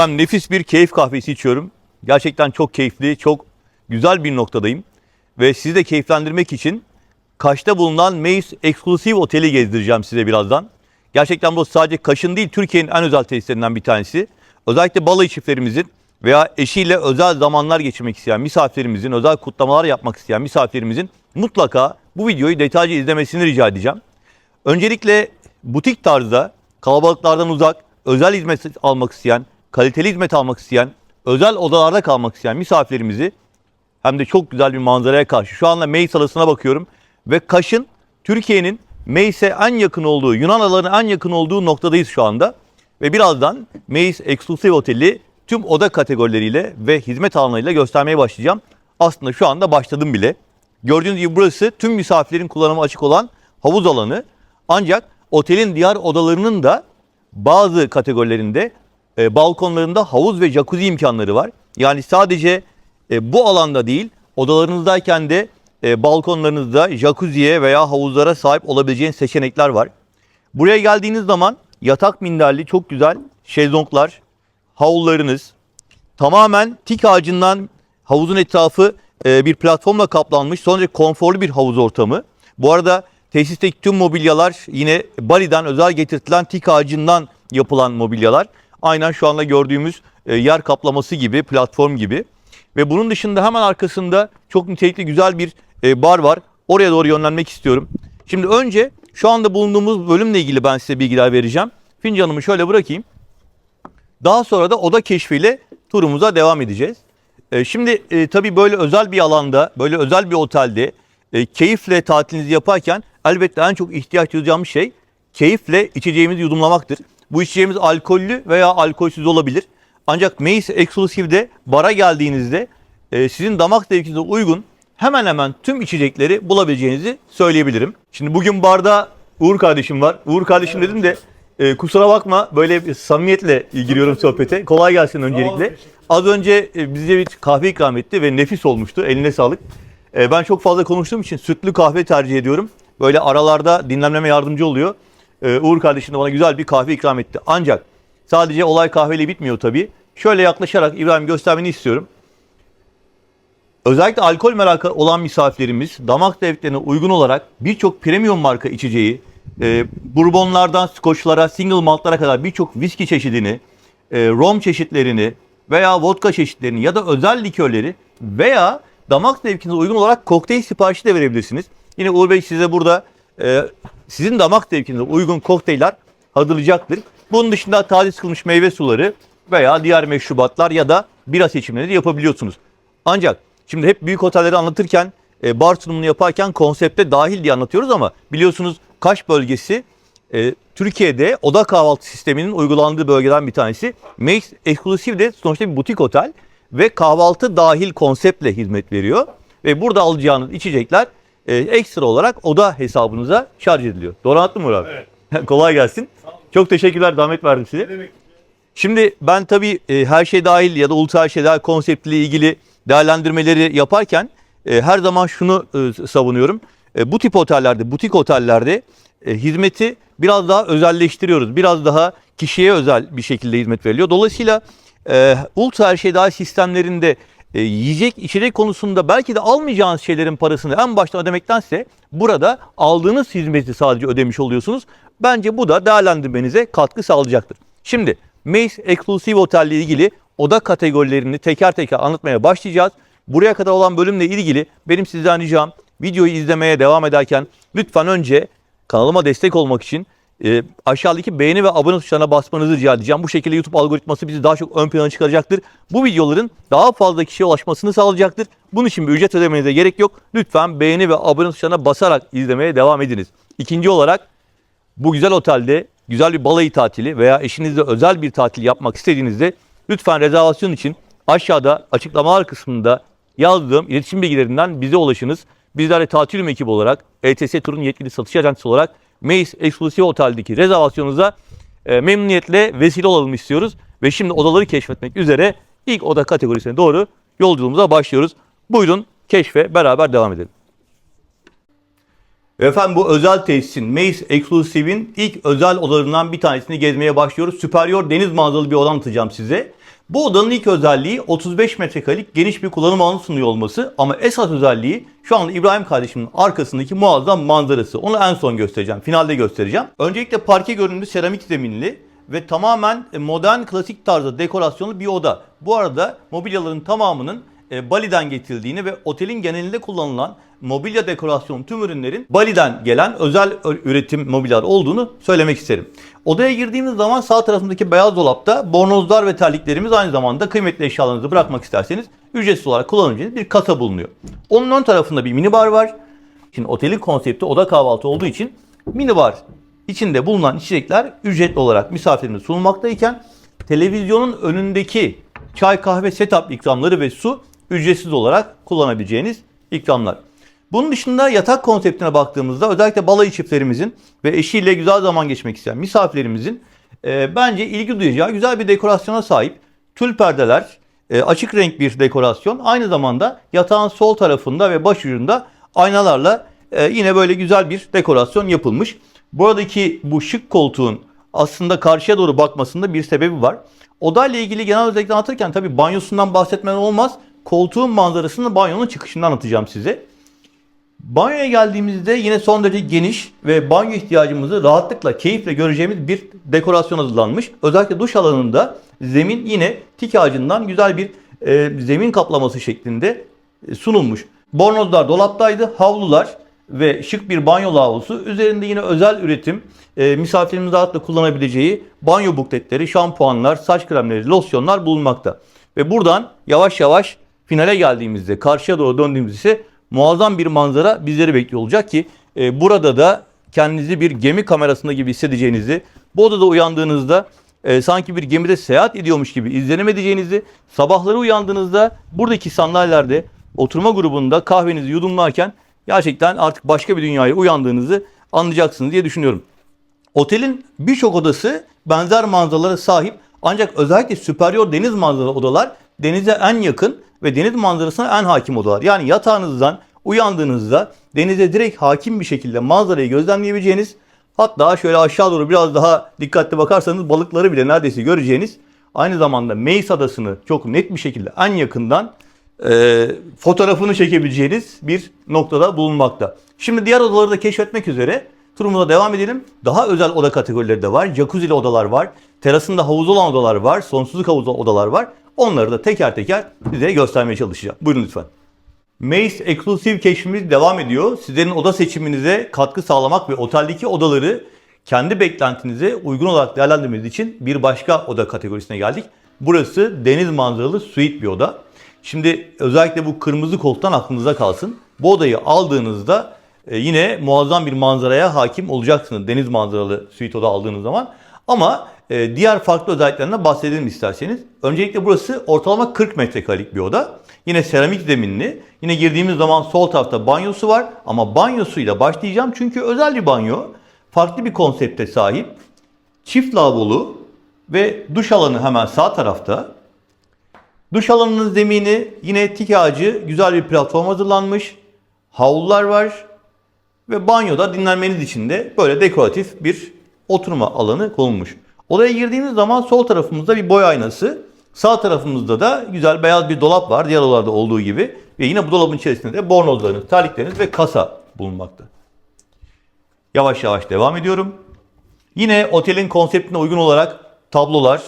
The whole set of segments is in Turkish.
Efendim nefis bir keyif kahvesi içiyorum. Gerçekten çok keyifli, çok güzel bir noktadayım. Ve sizi de keyiflendirmek için Kaş'ta bulunan Mace Exclusive Oteli gezdireceğim size birazdan. Gerçekten bu sadece Kaş'ın değil Türkiye'nin en özel tesislerinden bir tanesi. Özellikle balayı çiftlerimizin veya eşiyle özel zamanlar geçirmek isteyen misafirlerimizin, özel kutlamalar yapmak isteyen misafirlerimizin mutlaka bu videoyu detaylıca izlemesini rica edeceğim. Öncelikle butik tarzda kalabalıklardan uzak, özel hizmet almak isteyen, kaliteli hizmet almak isteyen, özel odalarda kalmak isteyen misafirlerimizi hem de çok güzel bir manzaraya karşı. Şu anda Meis Adası'na bakıyorum ve Kaş'ın Türkiye'nin Meis'e en yakın olduğu, Yunan adalarına en yakın olduğu noktadayız şu anda. Ve birazdan Meis Exclusive Oteli tüm oda kategorileriyle ve hizmet alanlarıyla göstermeye başlayacağım. Aslında şu anda başladım bile. Gördüğünüz gibi burası tüm misafirlerin kullanıma açık olan havuz alanı. Ancak otelin diğer odalarının da bazı kategorilerinde e, balkonlarında havuz ve jacuzzi imkanları var. Yani sadece e, bu alanda değil odalarınızdayken de e, balkonlarınızda jacuzziye veya havuzlara sahip olabileceğiniz seçenekler var. Buraya geldiğiniz zaman yatak minderli çok güzel şezlonglar, havlularınız, tamamen tik ağacından havuzun etrafı e, bir platformla kaplanmış. Son derece konforlu bir havuz ortamı. Bu arada tesisteki tüm mobilyalar yine Bali'den özel getirtilen tik ağacından yapılan mobilyalar. Aynen şu anda gördüğümüz e, yer kaplaması gibi, platform gibi. Ve bunun dışında hemen arkasında çok nitelikli güzel bir e, bar var. Oraya doğru yönlenmek istiyorum. Şimdi önce şu anda bulunduğumuz bölümle ilgili ben size bilgiler vereceğim. Fincanımı şöyle bırakayım. Daha sonra da oda keşfiyle turumuza devam edeceğiz. E, şimdi tabii böyle özel bir alanda, böyle özel bir otelde keyifle tatilinizi yaparken elbette en çok ihtiyaç duyacağımız şey keyifle içeceğimizi yudumlamaktır. Bu içeceğimiz alkollü veya alkolsüz olabilir. Ancak Mace Exclusive'de bara geldiğinizde e, sizin damak zevkinize uygun hemen hemen tüm içecekleri bulabileceğinizi söyleyebilirim. Şimdi bugün barda Uğur kardeşim var. Uğur kardeşim dedim de e, kusura bakma böyle bir samimiyetle giriyorum sohbete. Kolay gelsin öncelikle. Az önce e, bize bir kahve ikram etti ve nefis olmuştu. Eline sağlık. E, ben çok fazla konuştuğum için sütlü kahve tercih ediyorum. Böyle aralarda dinlenmeme yardımcı oluyor. E, Uğur kardeşim de bana güzel bir kahve ikram etti. Ancak sadece olay kahveyle bitmiyor tabii. Şöyle yaklaşarak İbrahim göstermeni istiyorum. Özellikle alkol merakı olan misafirlerimiz damak zevklerine uygun olarak birçok premium marka içeceği, e, bourbonlardan skoçlara, single maltlara kadar birçok viski çeşidini, e, rom çeşitlerini veya vodka çeşitlerini ya da özel likörleri veya damak zevkinize uygun olarak kokteyl siparişi de verebilirsiniz. Yine Uğur Bey size burada e, sizin damak zevkinize uygun kokteyller hazırlayacaktır. Bunun dışında taze sıkılmış meyve suları veya diğer meşrubatlar ya da bira seçimleri de yapabiliyorsunuz. Ancak şimdi hep büyük otelleri anlatırken e, bar sunumunu yaparken konsepte dahil diye anlatıyoruz ama biliyorsunuz Kaş bölgesi e, Türkiye'de oda kahvaltı sisteminin uygulandığı bölgeden bir tanesi. Mace Exclusive de sonuçta bir butik otel ve kahvaltı dahil konseptle hizmet veriyor. Ve burada alacağınız içecekler e, ekstra olarak oda hesabınıza şarj ediliyor. Doğru anlattın mı Murat abi? Kolay gelsin. Çok teşekkürler. Damet verdim size. Şimdi ben tabii e, her şey dahil ya da ultra her şey dahil konseptle ilgili değerlendirmeleri yaparken e, her zaman şunu e, savunuyorum. E, bu tip otellerde, butik otellerde e, hizmeti biraz daha özelleştiriyoruz. Biraz daha kişiye özel bir şekilde hizmet veriliyor. Dolayısıyla e, ultra her şey dahil sistemlerinde e, yiyecek içecek konusunda belki de almayacağınız şeylerin parasını en baştan ödemektense burada aldığınız hizmeti sadece ödemiş oluyorsunuz. Bence bu da değerlendirmenize katkı sağlayacaktır. Şimdi Mace Exclusive Otel ile ilgili oda kategorilerini teker teker anlatmaya başlayacağız. Buraya kadar olan bölümle ilgili benim sizden ricam videoyu izlemeye devam ederken lütfen önce kanalıma destek olmak için e, aşağıdaki beğeni ve abone tuşlarına basmanızı rica edeceğim. Bu şekilde YouTube algoritması bizi daha çok ön plana çıkaracaktır. Bu videoların daha fazla kişiye ulaşmasını sağlayacaktır. Bunun için bir ücret ödemenize gerek yok. Lütfen beğeni ve abone tuşlarına basarak izlemeye devam ediniz. İkinci olarak bu güzel otelde güzel bir balayı tatili veya eşinizle özel bir tatil yapmak istediğinizde lütfen rezervasyon için aşağıda açıklamalar kısmında yazdığım iletişim bilgilerinden bize ulaşınız. Bizler de tatil ekibi olarak ETS Tur'un yetkili satış ajansı olarak Mace Exclusive Otel'deki rezervasyonunuza e, memnuniyetle vesile olalım istiyoruz. Ve şimdi odaları keşfetmek üzere ilk oda kategorisine doğru yolculuğumuza başlıyoruz. Buyurun keşfe beraber devam edelim. Efendim bu özel tesisin Mace Exclusive'in ilk özel odalarından bir tanesini gezmeye başlıyoruz. Superior deniz manzaralı bir oda anlatacağım size. Bu odanın ilk özelliği 35 metrekarelik geniş bir kullanım alanı sunuyor olması ama esas özelliği şu anda İbrahim kardeşimin arkasındaki muazzam manzarası. Onu en son göstereceğim, finalde göstereceğim. Öncelikle parke görünümlü seramik zeminli ve tamamen modern klasik tarzda dekorasyonlu bir oda. Bu arada mobilyaların tamamının e, Bali'den getirildiğini ve otelin genelinde kullanılan mobilya dekorasyon tüm ürünlerin Bali'den gelen özel üretim mobilyalar olduğunu söylemek isterim. Odaya girdiğimiz zaman sağ tarafındaki beyaz dolapta bornozlar ve terliklerimiz aynı zamanda kıymetli eşyalarınızı bırakmak isterseniz ücretsiz olarak kullanabileceğiniz bir kasa bulunuyor. Onun ön tarafında bir minibar var. Şimdi otelin konsepti oda kahvaltı olduğu için minibar içinde bulunan içecekler ücretli olarak misafirimize sunulmaktayken televizyonun önündeki çay kahve setup ikramları ve su ücretsiz olarak kullanabileceğiniz ikramlar. Bunun dışında yatak konseptine baktığımızda özellikle balayı çiftlerimizin ve eşiyle güzel zaman geçmek isteyen misafirlerimizin e, bence ilgi duyacağı güzel bir dekorasyona sahip. Tül perdeler, e, açık renk bir dekorasyon. Aynı zamanda yatağın sol tarafında ve başucunda aynalarla e, yine böyle güzel bir dekorasyon yapılmış. Buradaki bu şık koltuğun aslında karşıya doğru bakmasında bir sebebi var. Odayla ilgili genel özellikle anlatırken tabii banyosundan bahsetmeden olmaz. Koltuğun manzarasını banyonun çıkışında anlatacağım size. Banyoya geldiğimizde yine son derece geniş ve banyo ihtiyacımızı rahatlıkla, keyifle göreceğimiz bir dekorasyon hazırlanmış. Özellikle duş alanında zemin yine tik ağacından güzel bir e, zemin kaplaması şeklinde e, sunulmuş. Bornozlar dolaptaydı, havlular ve şık bir banyo lavabosu. Üzerinde yine özel üretim, e, misafirimiz rahatlıkla kullanabileceği banyo bukletleri, şampuanlar, saç kremleri, losyonlar bulunmakta. Ve buradan yavaş yavaş finale geldiğimizde, karşıya doğru döndüğümüzde ise muazzam bir manzara bizleri bekliyor olacak ki e, burada da kendinizi bir gemi kamerasında gibi hissedeceğinizi, bu odada uyandığınızda e, sanki bir gemide seyahat ediyormuş gibi izlenim edeceğinizi, sabahları uyandığınızda buradaki sandalyelerde oturma grubunda kahvenizi yudumlarken gerçekten artık başka bir dünyaya uyandığınızı anlayacaksınız diye düşünüyorum. Otelin birçok odası benzer manzaralara sahip ancak özellikle süperyor deniz manzaralı odalar denize en yakın ve deniz manzarasına en hakim odalar. Yani yatağınızdan uyandığınızda denize direkt hakim bir şekilde manzarayı gözlemleyebileceğiniz hatta şöyle aşağı doğru biraz daha dikkatli bakarsanız balıkları bile neredeyse göreceğiniz aynı zamanda Meis Adası'nı çok net bir şekilde en yakından e, fotoğrafını çekebileceğiniz bir noktada bulunmakta. Şimdi diğer odaları da keşfetmek üzere turumuza devam edelim. Daha özel oda kategorileri de var. Jacuzzi'li odalar var. Terasında havuz olan odalar var. Sonsuzluk havuzu odalar var. Onları da teker teker size göstermeye çalışacağım. Buyurun lütfen. Maze Exclusive keşfimiz devam ediyor. Sizlerin oda seçiminize katkı sağlamak ve oteldeki odaları kendi beklentinize uygun olarak değerlendirmeniz için bir başka oda kategorisine geldik. Burası deniz manzaralı suite bir oda. Şimdi özellikle bu kırmızı koltuktan aklınıza kalsın. Bu odayı aldığınızda e, yine muazzam bir manzaraya hakim olacaksınız deniz manzaralı suite oda aldığınız zaman. Ama e, diğer farklı özelliklerinden bahsedelim isterseniz. Öncelikle burası ortalama 40 metrekarelik bir oda. Yine seramik zeminli. Yine girdiğimiz zaman sol tarafta banyosu var. Ama banyosuyla başlayacağım çünkü özel bir banyo. Farklı bir konsepte sahip. Çift lavabolu ve duş alanı hemen sağ tarafta. Duş alanının zemini yine tik ağacı güzel bir platform hazırlanmış. Havlular var. Ve banyoda dinlenmeniz için de böyle dekoratif bir oturma alanı konulmuş. Odaya girdiğiniz zaman sol tarafımızda bir boy aynası. Sağ tarafımızda da güzel beyaz bir dolap var diğer odalarda olduğu gibi. Ve yine bu dolabın içerisinde de bornozlarınız, terlikleriniz ve kasa bulunmakta. Yavaş yavaş devam ediyorum. Yine otelin konseptine uygun olarak tablolar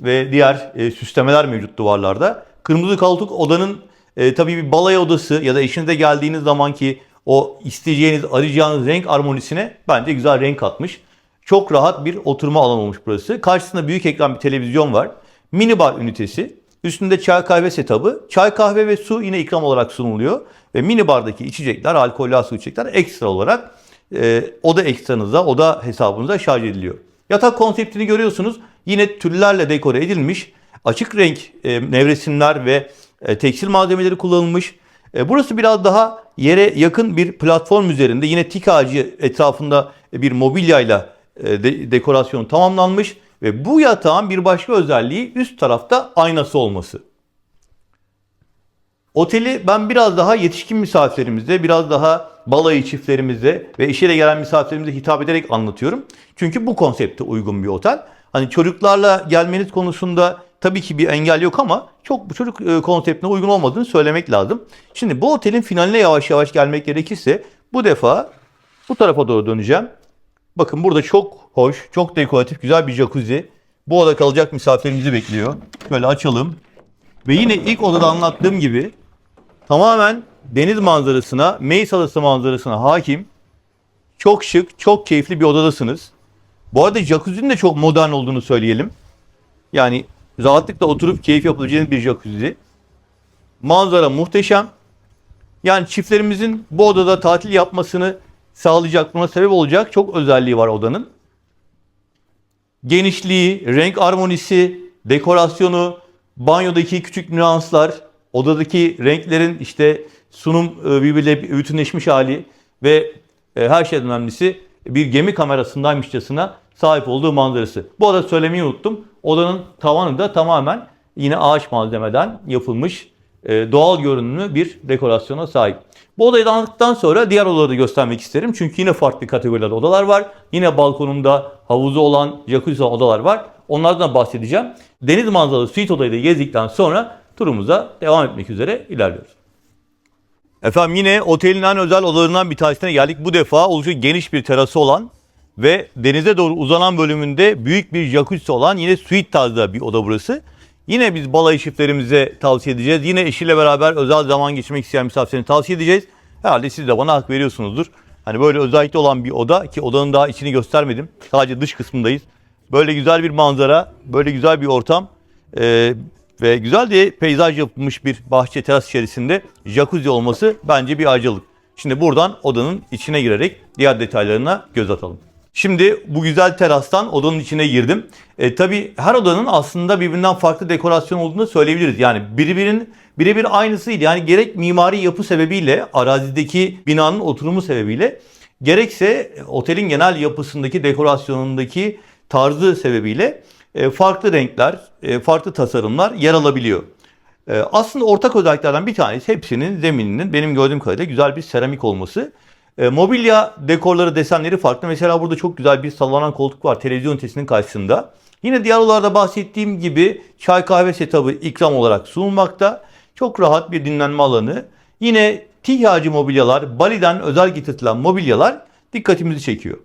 ve diğer e, süslemeler mevcut duvarlarda. Kırmızı koltuk odanın e, tabii bir balay odası ya da eşinize geldiğiniz zamanki o isteyeceğiniz, arayacağınız renk armonisine bence güzel renk katmış. Çok rahat bir oturma alanı olmuş burası. Karşısında büyük ekran bir televizyon var. Mini bar ünitesi. Üstünde çay kahve setup'ı. Çay kahve ve su yine ikram olarak sunuluyor. Ve mini bardaki içecekler, alkollü su içecekler ekstra olarak e, oda ekstranıza, oda hesabınıza şarj ediliyor. Yatak konseptini görüyorsunuz. Yine tüllerle dekore edilmiş. Açık renk e, nevresimler ve e, tekstil malzemeleri kullanılmış. E, burası biraz daha yere yakın bir platform üzerinde. Yine tik ağacı etrafında bir mobilyayla de, dekorasyon tamamlanmış. Ve bu yatağın bir başka özelliği üst tarafta aynası olması. Oteli ben biraz daha yetişkin misafirlerimize, biraz daha balayı çiftlerimize ve işe gelen misafirlerimize hitap ederek anlatıyorum. Çünkü bu konsepte uygun bir otel. Hani çocuklarla gelmeniz konusunda tabii tabii ki bir engel yok ama çok bu çocuk e, konseptine uygun olmadığını söylemek lazım. Şimdi bu otelin finaline yavaş yavaş gelmek gerekirse bu defa bu tarafa doğru döneceğim. Bakın burada çok hoş, çok dekoratif, güzel bir jacuzzi. Bu oda kalacak misafirimizi bekliyor. Şöyle açalım. Ve yine ilk odada anlattığım gibi tamamen deniz manzarasına, Meis Adası manzarasına hakim. Çok şık, çok keyifli bir odadasınız. Bu arada jacuzzi'nin de çok modern olduğunu söyleyelim. Yani rahatlıkla oturup keyif yapabileceğiniz bir jacuzzi. Manzara muhteşem. Yani çiftlerimizin bu odada tatil yapmasını sağlayacak, buna sebep olacak çok özelliği var odanın. Genişliği, renk armonisi, dekorasyonu, banyodaki küçük nüanslar, odadaki renklerin işte sunum e, birbiriyle bütünleşmiş hali ve e, her şeyden önemlisi bir gemi kamerasındaymışçasına sahip olduğu manzarası. Bu arada söylemeyi unuttum. Odanın tavanı da tamamen yine ağaç malzemeden yapılmış e, doğal görünümlü bir dekorasyona sahip. Bu odayı da anlattıktan sonra diğer odaları da göstermek isterim. Çünkü yine farklı kategorilerde odalar var. Yine balkonumda havuzu olan, jacuzzi olan odalar var. Onlardan bahsedeceğim. Deniz manzaralı suite odayı da gezdikten sonra turumuza devam etmek üzere ilerliyoruz. Efendim yine otelin en özel odalarından bir tanesine geldik. Bu defa oldukça geniş bir terası olan ve denize doğru uzanan bölümünde büyük bir jacuzzi olan yine suite tarzda bir oda burası. Yine biz balayı çiftlerimize tavsiye edeceğiz. Yine eşiyle beraber özel zaman geçirmek isteyen misafirlerini tavsiye edeceğiz. Herhalde siz de bana hak veriyorsunuzdur. Hani böyle özellikle olan bir oda ki odanın daha içini göstermedim. Sadece dış kısmındayız. Böyle güzel bir manzara, böyle güzel bir ortam ee, ve güzel de peyzaj yapılmış bir bahçe teras içerisinde jacuzzi olması bence bir ayrıcalık. Şimdi buradan odanın içine girerek diğer detaylarına göz atalım. Şimdi bu güzel terastan odanın içine girdim. E, tabii her odanın aslında birbirinden farklı dekorasyon olduğunu söyleyebiliriz. Yani birbirinin birebir aynısıydı. Yani gerek mimari yapı sebebiyle, arazideki binanın oturumu sebebiyle, gerekse otelin genel yapısındaki dekorasyonundaki tarzı sebebiyle e, farklı renkler, e, farklı tasarımlar yer alabiliyor. E, aslında ortak özelliklerden bir tanesi hepsinin zemininin benim gördüğüm kadarıyla güzel bir seramik olması. E, mobilya dekorları, desenleri farklı. Mesela burada çok güzel bir sallanan koltuk var televizyon ünitesinin karşısında. Yine diğer bahsettiğim gibi çay kahve setup'ı ikram olarak sunulmakta. Çok rahat bir dinlenme alanı. Yine tihyacı mobilyalar, Bali'den özel getirtilen mobilyalar dikkatimizi çekiyor.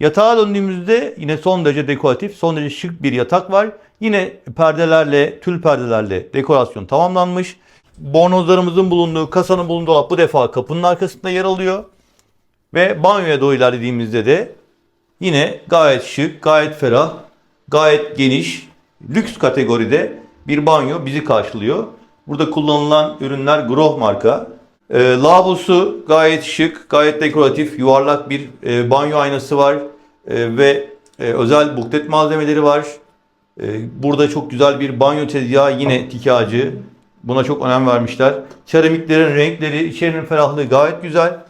Yatağa döndüğümüzde yine son derece dekoratif, son derece şık bir yatak var. Yine perdelerle, tül perdelerle dekorasyon tamamlanmış. Bornozlarımızın bulunduğu, kasanın bulunduğu dolap bu defa kapının arkasında yer alıyor. Ve banyoya doğru ilerlediğimizde de yine gayet şık, gayet ferah, gayet geniş, lüks kategoride bir banyo bizi karşılıyor. Burada kullanılan ürünler Groh marka. E, lavabosu gayet şık, gayet dekoratif, yuvarlak bir e, banyo aynası var E, ve e, özel buklet malzemeleri var. E, burada çok güzel bir banyo tezgahı yine tikacı. Buna çok önem vermişler. Seramiklerin renkleri, içerinin ferahlığı gayet güzel.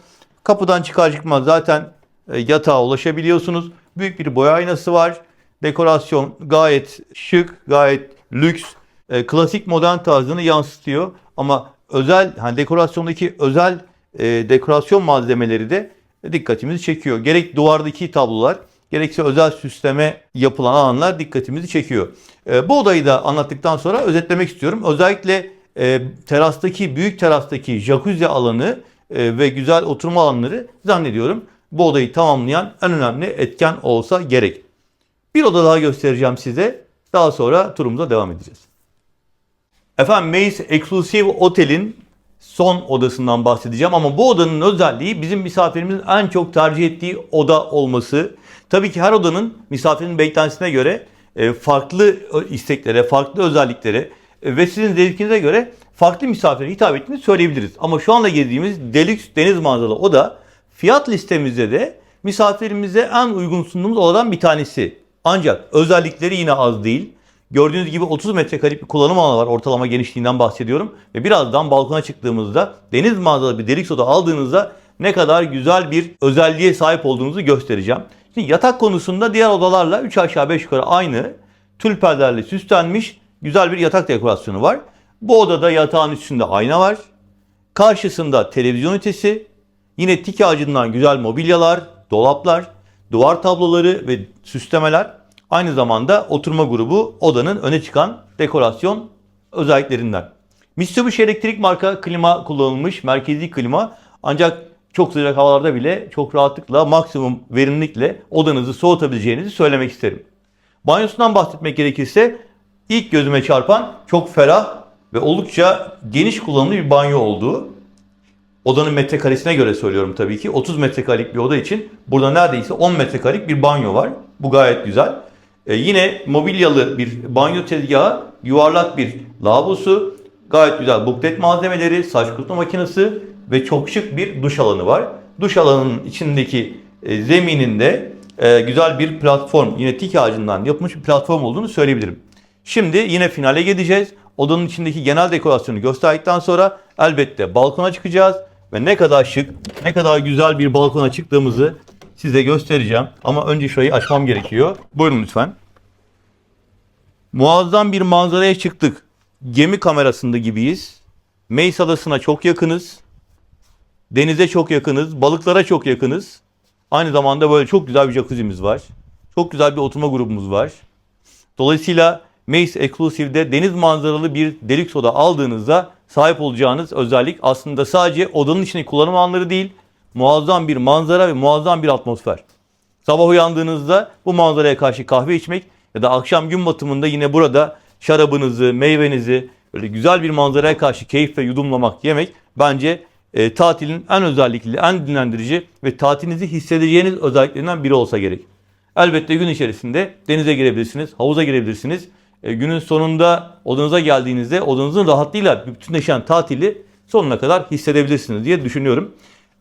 Kapıdan çıkar çıkmaz zaten e, yatağa ulaşabiliyorsunuz. Büyük bir boya aynası var. Dekorasyon gayet şık, gayet lüks, e, klasik modern tarzını yansıtıyor. Ama özel, hani dekorasyondaki özel e, dekorasyon malzemeleri de dikkatimizi çekiyor. Gerek duvardaki tablolar, gerekse özel süsleme yapılan alanlar dikkatimizi çekiyor. Bu odayı da anlattıktan sonra özetlemek istiyorum. Özellikle terastaki, büyük terastaki jacuzzi alanı ve güzel oturma alanları zannediyorum bu odayı tamamlayan en önemli etken olsa gerek. Bir oda daha göstereceğim size. Daha sonra turumuza devam edeceğiz. Efendim Mace Exclusive Otel'in son odasından bahsedeceğim ama bu odanın özelliği bizim misafirimizin en çok tercih ettiği oda olması. Tabii ki her odanın misafirin beklentisine göre e, farklı isteklere, farklı özelliklere e, ve sizin zevkinize göre farklı misafire hitap ettiğini söyleyebiliriz. Ama şu anda gezdiğimiz Deluxe deniz manzaralı oda fiyat listemizde de misafirimize en uygun sunduğumuz odadan bir tanesi. Ancak özellikleri yine az değil. Gördüğünüz gibi 30 metrekarelik bir kullanım alanı var. Ortalama genişliğinden bahsediyorum. Ve birazdan balkona çıktığımızda deniz manzaralı bir deluxe oda aldığınızda ne kadar güzel bir özelliğe sahip olduğunuzu göstereceğim. Şimdi yatak konusunda diğer odalarla 3 aşağı 5 yukarı aynı. Tül perdelerle süslenmiş güzel bir yatak dekorasyonu var. Bu odada yatağın üstünde ayna var. Karşısında televizyon ünitesi, yine tik ağacından güzel mobilyalar, dolaplar, duvar tabloları ve süslemeler. Aynı zamanda oturma grubu odanın öne çıkan dekorasyon özelliklerinden. Mitsubishi elektrik marka klima kullanılmış, merkezi klima. Ancak çok sıcak havalarda bile çok rahatlıkla, maksimum verimlilikle odanızı soğutabileceğinizi söylemek isterim. Banyosundan bahsetmek gerekirse ilk gözüme çarpan çok ferah ve oldukça geniş kullanımlı bir banyo olduğu. Odanın metrekaresine göre söylüyorum tabii ki. 30 metrekarelik bir oda için burada neredeyse 10 metrekarelik bir banyo var. Bu gayet güzel. Ee, yine mobilyalı bir banyo tezgahı, yuvarlak bir lavabosu, gayet güzel buklet malzemeleri, saç kurutma makinesi ve çok şık bir duş alanı var. Duş alanının içindeki e, zemininde e, güzel bir platform, yine tik ağacından yapılmış bir platform olduğunu söyleyebilirim. Şimdi yine finale gideceğiz. Odanın içindeki genel dekorasyonu gösterdikten sonra elbette balkona çıkacağız ve ne kadar şık, ne kadar güzel bir balkona çıktığımızı size göstereceğim. Ama önce şurayı açmam gerekiyor. Buyurun lütfen. Muazzam bir manzaraya çıktık. Gemi kamerasında gibiyiz. Meis Adası'na çok yakınız. Denize çok yakınız. Balıklara çok yakınız. Aynı zamanda böyle çok güzel bir jacuzzi'miz var. Çok güzel bir oturma grubumuz var. Dolayısıyla Mace Exclusive'de deniz manzaralı bir deluxe oda aldığınızda sahip olacağınız özellik aslında sadece odanın içindeki kullanım alanları değil, muazzam bir manzara ve muazzam bir atmosfer. Sabah uyandığınızda bu manzaraya karşı kahve içmek ya da akşam gün batımında yine burada şarabınızı, meyvenizi böyle güzel bir manzaraya karşı keyif ve yudumlamak yemek bence e, tatilin en özellikli, en dinlendirici ve tatilinizi hissedeceğiniz özelliklerinden biri olsa gerek. Elbette gün içerisinde denize girebilirsiniz, havuza girebilirsiniz. E, günün sonunda odanıza geldiğinizde odanızın rahatlığıyla bütünleşen tatili sonuna kadar hissedebilirsiniz diye düşünüyorum.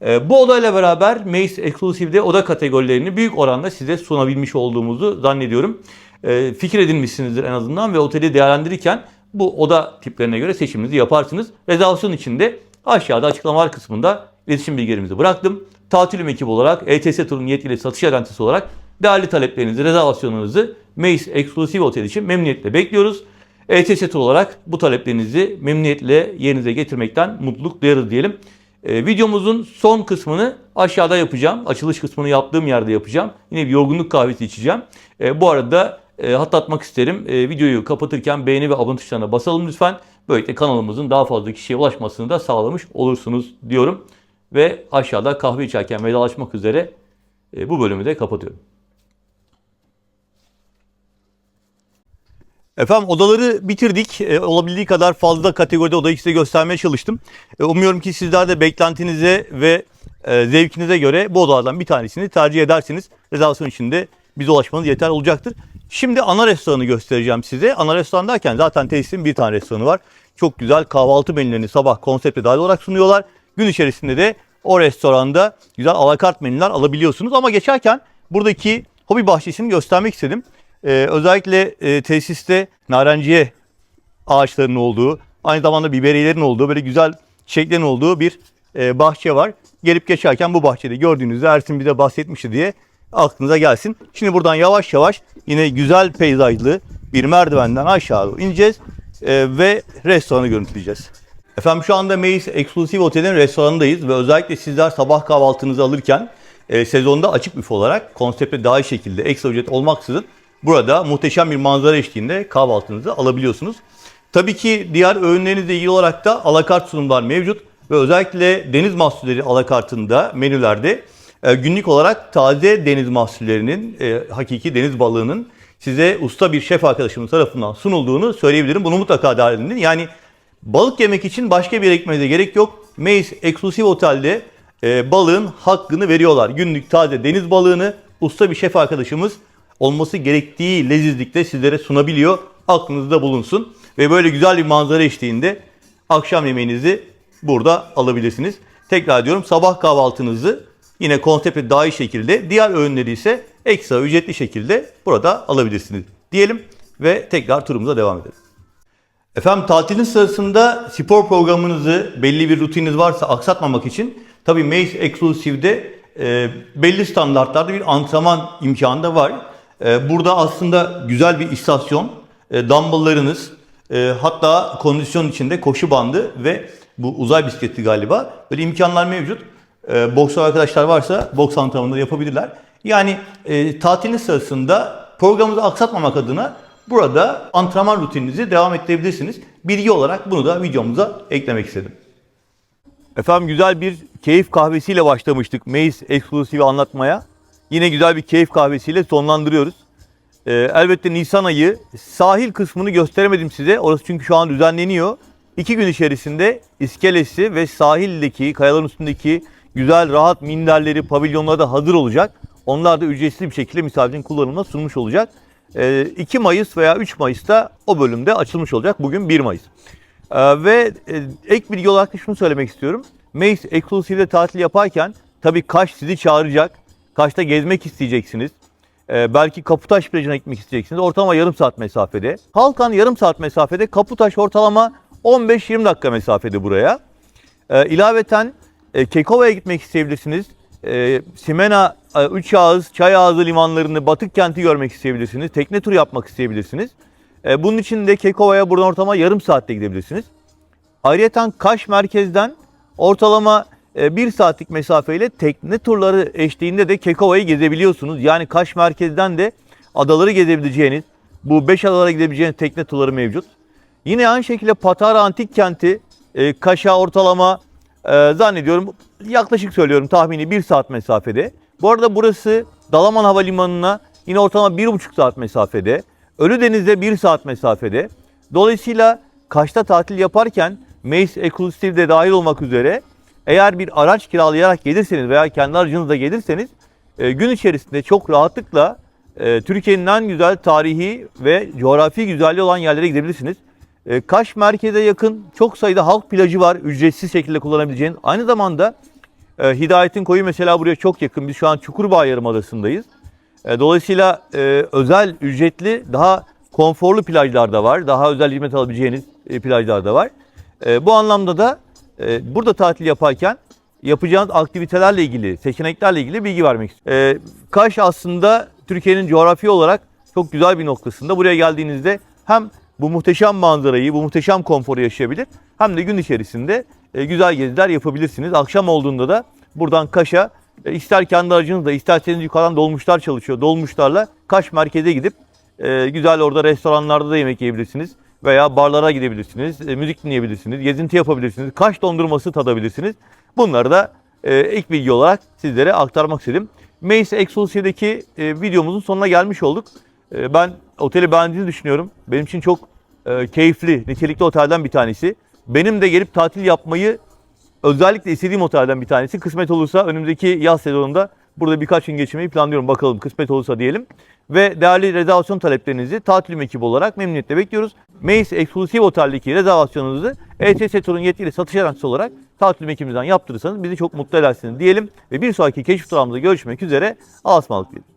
E, bu odayla beraber Mace Exclusive'de oda kategorilerini büyük oranda size sunabilmiş olduğumuzu zannediyorum. E, fikir edinmişsinizdir en azından ve oteli değerlendirirken bu oda tiplerine göre seçiminizi yaparsınız. Rezervasyon için de aşağıda açıklamalar kısmında iletişim bilgilerimizi bıraktım. Tatilim ekibi olarak ETS turun yetkili satış garantisi olarak değerli taleplerinizi, rezervasyonunuzu Mace Exclusive Otel için memnuniyetle bekliyoruz. ETS olarak bu taleplerinizi memnuniyetle yerinize getirmekten mutluluk duyarız diyelim. Ee, videomuzun son kısmını aşağıda yapacağım. Açılış kısmını yaptığım yerde yapacağım. Yine bir yorgunluk kahvesi içeceğim. Ee, bu arada e, hatırlatmak isterim. E, videoyu kapatırken beğeni ve abone tuşlarına basalım lütfen. Böylelikle kanalımızın daha fazla kişiye ulaşmasını da sağlamış olursunuz diyorum. Ve aşağıda kahve içerken vedalaşmak üzere e, bu bölümü de kapatıyorum. Efendim odaları bitirdik. E, olabildiği kadar fazla kategoride odayı size göstermeye çalıştım. E, umuyorum ki sizler de beklentinize ve e, zevkinize göre bu odalardan bir tanesini tercih edersiniz. Rezervasyon için de bize ulaşmanız yeter olacaktır. Şimdi ana restoranı göstereceğim size. Ana restoran derken zaten tesisin bir tane restoranı var. Çok güzel kahvaltı menülerini sabah konsepte dahil olarak sunuyorlar. Gün içerisinde de o restoranda güzel alakart menüler alabiliyorsunuz. Ama geçerken buradaki hobi bahçesini göstermek istedim. Ee, özellikle e, tesiste narenciye ağaçlarının olduğu, aynı zamanda biberiyelerin olduğu, böyle güzel çiçeklerin olduğu bir e, bahçe var. Gelip geçerken bu bahçede gördüğünüzde Ersin bize bahsetmişti diye aklınıza gelsin. Şimdi buradan yavaş yavaş yine güzel peyzajlı bir merdivenden aşağı ineceğiz e, ve restoranı görüntüleyeceğiz. Efendim şu anda Mace Exclusive Otel'in restoranındayız ve özellikle sizler sabah kahvaltınızı alırken e, sezonda açık büfe olarak konsepte daha iyi şekilde ekstra ücret olmaksızın burada muhteşem bir manzara eşliğinde kahvaltınızı alabiliyorsunuz. Tabii ki diğer öğünlerinizle ilgili olarak da alakart sunumlar mevcut ve özellikle deniz mahsulleri alakartında menülerde e, günlük olarak taze deniz mahsullerinin, e, hakiki deniz balığının size usta bir şef arkadaşımız tarafından sunulduğunu söyleyebilirim. Bunu mutlaka değerlendirin. Yani balık yemek için başka bir yere gitmenize gerek yok. Mace Exclusive Otel'de e, balığın hakkını veriyorlar. Günlük taze deniz balığını usta bir şef arkadaşımız olması gerektiği lezizlikte sizlere sunabiliyor. Aklınızda bulunsun. Ve böyle güzel bir manzara eşliğinde akşam yemeğinizi burada alabilirsiniz. Tekrar diyorum sabah kahvaltınızı yine konsepte iyi şekilde, diğer öğünleri ise ekstra ücretli şekilde burada alabilirsiniz diyelim ve tekrar turumuza devam edelim. Efendim tatilin sırasında spor programınızı belli bir rutininiz varsa aksatmamak için tabii Mace Exclusive'de e, belli standartlarda bir antrenman imkanı da var. E, burada aslında güzel bir istasyon, e, dumbbelllarınız, e, hatta kondisyon içinde koşu bandı ve bu uzay bisikleti galiba böyle imkanlar mevcut. E, boksör arkadaşlar varsa boks antrenmanları yapabilirler. Yani e, tatilin sırasında programımızı aksatmamak adına burada antrenman rutininizi devam ettirebilirsiniz. Bilgi olarak bunu da videomuza eklemek istedim. Efendim güzel bir keyif kahvesiyle başlamıştık Maze Exclusive'i anlatmaya. Yine güzel bir keyif kahvesiyle sonlandırıyoruz. Ee, elbette Nisan ayı sahil kısmını gösteremedim size. Orası çünkü şu an düzenleniyor. İki gün içerisinde iskelesi ve sahildeki, kayaların üstündeki güzel rahat minderleri, pavilyonları da hazır olacak. Onlar da ücretsiz bir şekilde misafirin kullanımına sunmuş olacak. Ee, 2 Mayıs veya 3 Mayıs'ta o bölümde açılmış olacak. Bugün 1 Mayıs. Ee, ve e, ek bilgi olarak da şunu söylemek istiyorum. Mace Exclusive'de tatil yaparken tabii Kaş sizi çağıracak. Kaş'ta gezmek isteyeceksiniz. Ee, belki Kaputaş plajına gitmek isteyeceksiniz. Ortalama yarım saat mesafede. Halkan yarım saat mesafede. Kaputaş ortalama 15-20 dakika mesafede buraya. Ee, ilaveten e, Kekova'ya gitmek isteyebilirsiniz. E, Simena, e, Üç Ağız, Çay Ağzı limanlarını, Batık kenti görmek isteyebilirsiniz. Tekne turu yapmak isteyebilirsiniz. E, bunun için de Kekova'ya buradan ortalama yarım saatte gidebilirsiniz. Ayrıca Kaş merkezden ortalama bir saatlik mesafeyle tekne turları eşliğinde de Kekova'yı gezebiliyorsunuz. Yani Kaş merkezden de adaları gezebileceğiniz, bu beş adalara gidebileceğiniz tekne turları mevcut. Yine aynı şekilde Patara Antik Kenti, e, Kaş'a ortalama e, zannediyorum yaklaşık söylüyorum tahmini bir saat mesafede. Bu arada burası Dalaman Havalimanı'na yine ortalama bir buçuk saat mesafede. Ölüdeniz'de bir saat mesafede. Dolayısıyla Kaş'ta tatil yaparken Mace Exclusive de dahil olmak üzere eğer bir araç kiralayarak gelirseniz veya kendi aracınızla gelirseniz e, gün içerisinde çok rahatlıkla e, Türkiye'nin en güzel tarihi ve coğrafi güzelliği olan yerlere gidebilirsiniz. E, Kaş merkeze yakın çok sayıda halk plajı var ücretsiz şekilde kullanabileceğiniz. Aynı zamanda e, Hidayet'in koyu mesela buraya çok yakın. Biz şu an Çukurbağ Yarımadası'ndayız. E, dolayısıyla e, özel, ücretli, daha konforlu plajlar da var. Daha özel hizmet alabileceğiniz e, plajlar da var. E, bu anlamda da e, burada tatil yaparken yapacağınız aktivitelerle ilgili, seçeneklerle ilgili bilgi vermek istiyorum. E, Kaş aslında Türkiye'nin coğrafi olarak çok güzel bir noktasında. Buraya geldiğinizde hem bu muhteşem manzarayı, bu muhteşem konforu yaşayabilir hem de gün içerisinde e, güzel geziler yapabilirsiniz. Akşam olduğunda da buradan Kaş'a e, ister kendi aracınızla isterseniz yukarıdan dolmuşlar çalışıyor. Dolmuşlarla Kaş merkeze gidip e, güzel orada restoranlarda da yemek yiyebilirsiniz. Veya barlara gidebilirsiniz, e, müzik dinleyebilirsiniz, gezinti yapabilirsiniz, Kaş dondurması tadabilirsiniz. Bunları da e, ek bilgi olarak sizlere aktarmak istedim. Mace Exclusive'deki e, videomuzun sonuna gelmiş olduk. Ben oteli beğendiğinizi düşünüyorum. Benim için çok keyifli, nitelikli otelden bir tanesi. Benim de gelip tatil yapmayı özellikle istediğim otelden bir tanesi. Kısmet olursa önümüzdeki yaz sezonunda burada birkaç gün geçirmeyi planlıyorum. Bakalım kısmet olursa diyelim. Ve değerli rezervasyon taleplerinizi tatilim ekibi olarak memnuniyetle bekliyoruz. Mace Exclusive Otel'deki rezervasyonunuzu ETS Tur'un yetkili satış ajancısı olarak tatilim ekibimizden yaptırırsanız bizi çok mutlu edersiniz diyelim. Ve bir sonraki keşif turumuzda görüşmek üzere. Allah'a ısmarladık diyelim.